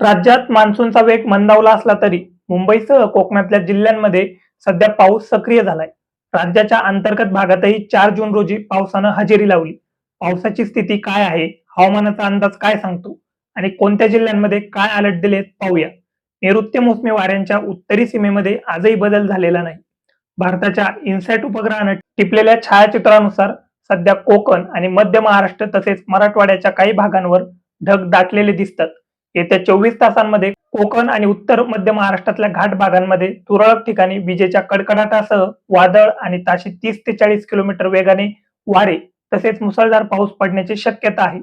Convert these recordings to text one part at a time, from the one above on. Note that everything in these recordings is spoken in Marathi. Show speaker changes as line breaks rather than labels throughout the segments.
राज्यात मान्सूनचा वेग मंदावला असला तरी मुंबईसह कोकणातल्या जिल्ह्यांमध्ये सध्या पाऊस सक्रिय झालाय. राज्याच्या अंतर्गत भागातही चार जून रोजी पावसानं हजेरी लावली. पावसाची स्थिती काय आहे? हवामानाचा अंदाज काय सांगतो? आणि कोणत्या जिल्ह्यांमध्ये काय अलर्ट दिलेत? पाहूया. नैऋत्य मोसमी वाऱ्यांच्या उत्तरी सीमेमध्ये आजही बदल झालेला नाही. भारताच्या इन्सॅट उपग्रहानं टिपलेल्या छायाचित्रानुसार सध्या कोकण आणि मध्य महाराष्ट्र तसेच मराठवाड्याच्या काही भागांवर ढग दाटलेले दिसतात. येत्या चोवीस तासांमध्ये कोकण आणि उत्तर मध्य महाराष्ट्रातल्या घाट भागांमध्ये तुरळक ठिकाणी विजेच्या कडकडाटासह वादळ आणि ताशी तीस ते चाळीस किलोमीटर वेगाने वारे तसेच मुसळधार पाऊस पडण्याची शक्यता आहे.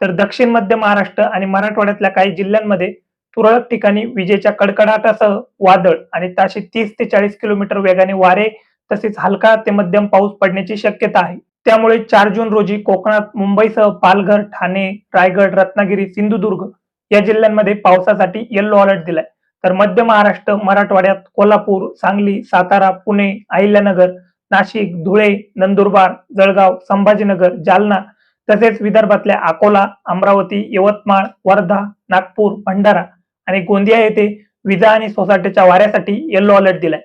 तर दक्षिण मध्य महाराष्ट्र आणि मराठवाड्यातल्या काही जिल्ह्यांमध्ये तुरळक ठिकाणी विजेच्या कडकडाटासह वादळ आणि ताशी तीस ते चाळीस किलोमीटर वेगाने वारे तसेच हलका ते मध्यम पाऊस पडण्याची शक्यता आहे. त्यामुळे चार जून रोजी कोकणात मुंबईसह पालघर ठाणे रायगड रत्नागिरी सिंधुदुर्ग या जिल्ह्यांमध्ये पावसासाठी येल्लो अलर्ट दिलाय. तर मध्य महाराष्ट्र मराठवाड्यात कोल्हापूर सांगली सातारा पुणे अहिल्यानगर नाशिक धुळे नंदुरबार जळगाव संभाजीनगर जालना तसेच विदर्भातल्या अकोला अमरावती यवतमाळ वर्धा नागपूर भंडारा आणि गोंदिया येथे विजा आणि सोसाट्याच्या वाऱ्यासाठी येल्लो अलर्ट दिलाय.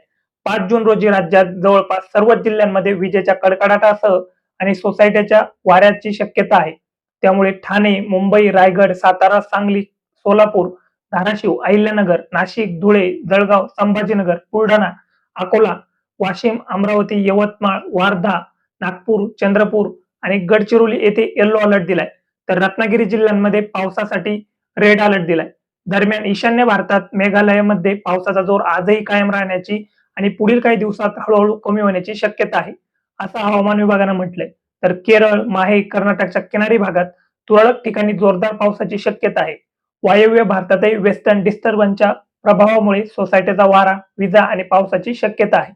पाच जून रोजी राज्यात जवळपास सर्वच जिल्ह्यांमध्ये विजेच्या कडकडाटासह आणि सोसायट्याच्या वाऱ्याची शक्यता आहे. त्यामुळे ठाणे मुंबई रायगड सातारा सांगली सोलापूर धाराशिव अहिल्यानगर नाशिक धुळे जळगाव संभाजीनगर बुलढाणा अकोला वाशिम अमरावती यवतमाळ वार्धा नागपूर चंद्रपूर आणि गडचिरोली येथे येल्लो अलर्ट दिलाय. तर रत्नागिरी जिल्ह्यांमध्ये पावसासाठी रेड अलर्ट दिलाय. दरम्यान ईशान्य भारतात मेघालयामध्ये पावसाचा जोर आजही कायम राहण्याची आणि पुढील काही दिवसात हळूहळू कमी होण्याची शक्यता आहे असं हवामान विभागानं म्हटलंय. तर केरळ माहे कर्नाटकच्या किनारी भागात तुरळक ठिकाणी जोरदार पावसाची शक्यता आहे. वायव्य भारतातही वेस्टर्न डिस्टर्बन्सच्या प्रभावामुळे सोसायटीचा वारा विजा आणि पावसाची शक्यता आहे.